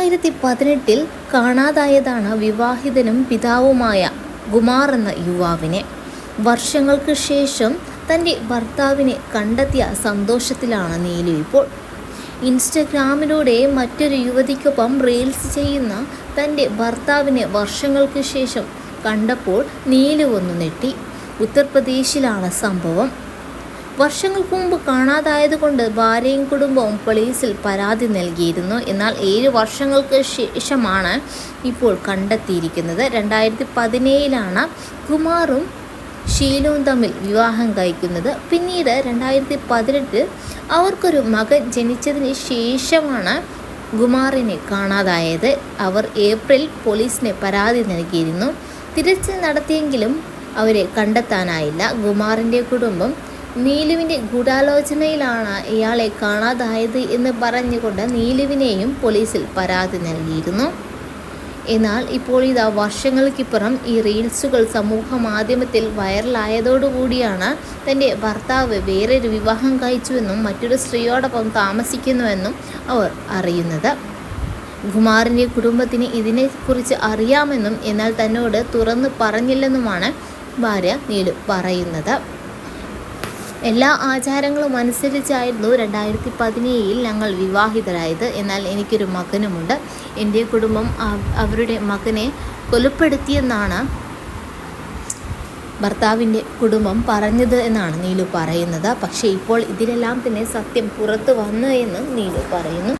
രണ്ടായിരത്തി പതിനെട്ടിൽ കാണാതായതാണ് വിവാഹിതനും പിതാവുമായ കുമാർ എന്ന യുവാവിനെ. വർഷങ്ങൾക്ക് ശേഷം തന്റെ ഭർത്താവിനെ കണ്ടെത്തിയ സന്തോഷത്തിലാണ് നീലു ഇപ്പോൾ. ഇൻസ്റ്റഗ്രാമിലൂടെ മറ്റൊരു യുവതിക്കൊപ്പം റീൽസ് ചെയ്യുന്ന തന്റെ ഭർത്താവിനെ വർഷങ്ങൾക്ക് ശേഷം കണ്ടപ്പോൾ നീലു ഒന്ന് നെട്ടി ഉത്തർപ്രദേശിലാണ് സംഭവം. വർഷങ്ങൾക്ക് മുമ്പ് കാണാതായതുകൊണ്ട് ഭാര്യയും കുടുംബവും പോലീസിൽ പരാതി നൽകിയിരുന്നു. എന്നാൽ ഏഴ് വർഷങ്ങൾക്ക് ശേഷമാണ് ഇപ്പോൾ കണ്ടെത്തിയിരിക്കുന്നത്. രണ്ടായിരത്തി പതിനേഴിലാണ് കുമാറും ഷീലവും തമ്മിൽ വിവാഹം കഴിക്കുന്നത്. പിന്നീട് രണ്ടായിരത്തി പതിനെട്ടിൽ അവർക്കൊരു മകൻ ജനിച്ചതിന് ശേഷമാണ് കുമാറിനെ കാണാതായത്. അവർ ഏപ്രിൽ പോലീസിനെ പരാതി നൽകിയിരുന്നു. തിരച്ചിൽ നടത്തിയെങ്കിലും അവരെ കണ്ടെത്താനായില്ല. കുമാറിന്റെ കുടുംബം നീലുവിന്റെ ഗൂഢാലോചനയിലാണ് ഇയാളെ കാണാതായത് എന്ന് പറഞ്ഞുകൊണ്ട് നീലുവിനെയും പോലീസിൽ പരാതി നൽകിയിരുന്നു. എന്നാൽ ഇപ്പോൾ ഇതാ വർഷങ്ങൾക്കിപ്പുറം ഈ റീൽസുകൾ സമൂഹ മാധ്യമത്തിൽ വൈറലായതോടുകൂടിയാണ് തന്റെ ഭർത്താവ് വേറൊരു വിവാഹം കഴിച്ചുവെന്നും മറ്റൊരു സ്ത്രീയോടൊപ്പം താമസിക്കുന്നുവെന്നും അവർ അറിയുന്നത്. കുമാറിന്റെ കുടുംബത്തിന് ഇതിനെക്കുറിച്ച് അറിയാമെന്നും എന്നാൽ തന്നോട് തുറന്ന് പറഞ്ഞില്ലെന്നുമാണ് ഭാര്യ നീലു പറയുന്നത്. എല്ലാ ആചാരങ്ങളും അനുസരിച്ചായിരുന്നു രണ്ടായിരത്തി പതിനേഴിൽ ഞങ്ങൾ വിവാഹിതരായത്. എന്നാൽ എനിക്കൊരു മകനുമുണ്ട്. എന്റെ കുടുംബം അവ- അവരുടെ മകനെ കൊലപ്പെടുത്തിയെന്നാണ് ഭർത്താവിന്റെ കുടുംബം പറഞ്ഞത് എന്നാണ് നീലു പറയുന്നത്. പക്ഷേ ഇപ്പോൾ ഇതിലെല്ലാം തന്നെ സത്യം പുറത്തു വന്നു എന്നും നീലു പറയുന്നു.